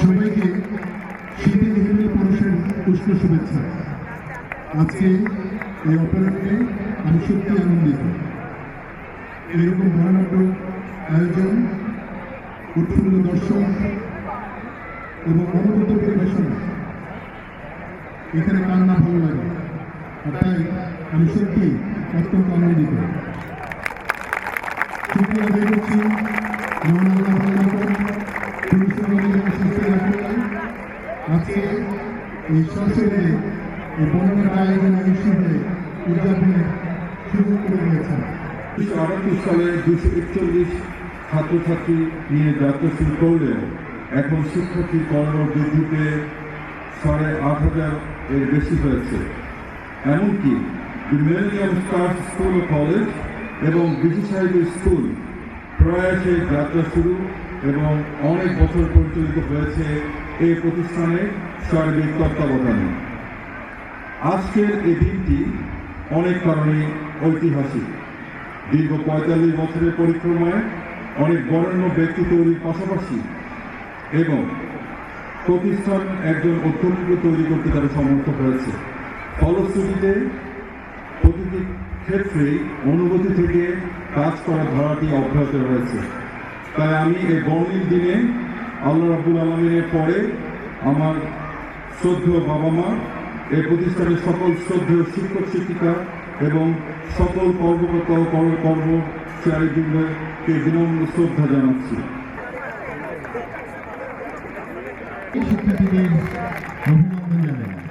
সবাইকে শীতের বিভিন্ন পুরুষের উষ্ণ শুভেচ্ছা। আজকে এই অপারেটে আমি সত্যি আনন্দিত। এরকম মহানাটক আয়োজন, উৎফুল্ল দর্শন এবং অনুভূত পরিবেশনা এখানে কান্না ভালো লাগে? তাই আমি সত্যি অত্যন্ত আনন্দিত। শুক্রিয়া বেরোচ্ছি মহান এই সশরীরে এই বর্ণনা আয়োজন অনুষ্ঠিত উদযাপনের সুযোগ করে দিয়েছেন। সালে দুশো একচল্লিশ ছাত্রছাত্রী নিয়ে যাত্রা শুরু করলেও এখন শিক্ষার্থী কর্ম বৃদ্ধিতে সাড়ে আট হাজার এর বেশি হয়েছে। এমনকি মিলেনিয়াম স্টার স্কুল ও কলেজ এবং বিশি সাহেবের স্কুল প্রয়াসে যাত্রা শুরু এবং অনেক বছর পরিচালিত হয়েছে এই প্রতিষ্ঠানে সার্বিক তত্ত্বাবধানে। আজকের এই দিনটি অনেক কারণে ঐতিহাসিক। দীর্ঘ পঁয়তাল্লিশ বছরের পরিক্রমায় অনেক বরেণ্য ব্যক্তি তৈরির পাশাপাশি এবং প্রতিষ্ঠান একজন অধ্যক্ষ তৈরি করতে তারা সমর্থ হয়েছে ফলশ্রুতিতে প্রতিটি ক্ষেত্রেই অনুভূতি থেকে কাজ করার ধারাটি অব্যাহত রয়েছে। তাই আমি এই বর্ণিল দিনে আল্লাহ রাবুল আলমিনের পরে আমার শ্রদ্ধেয় বাবা মা, এই প্রতিষ্ঠানের সকল শ্রদ্ধেয় শিক্ষক, শিক্ষিকা এবং সকল কর্মকর্তা কর্ম- কর্মচারীবৃন্দকে বিনম্র শ্রদ্ধা জানাচ্ছি। অভিনন্দন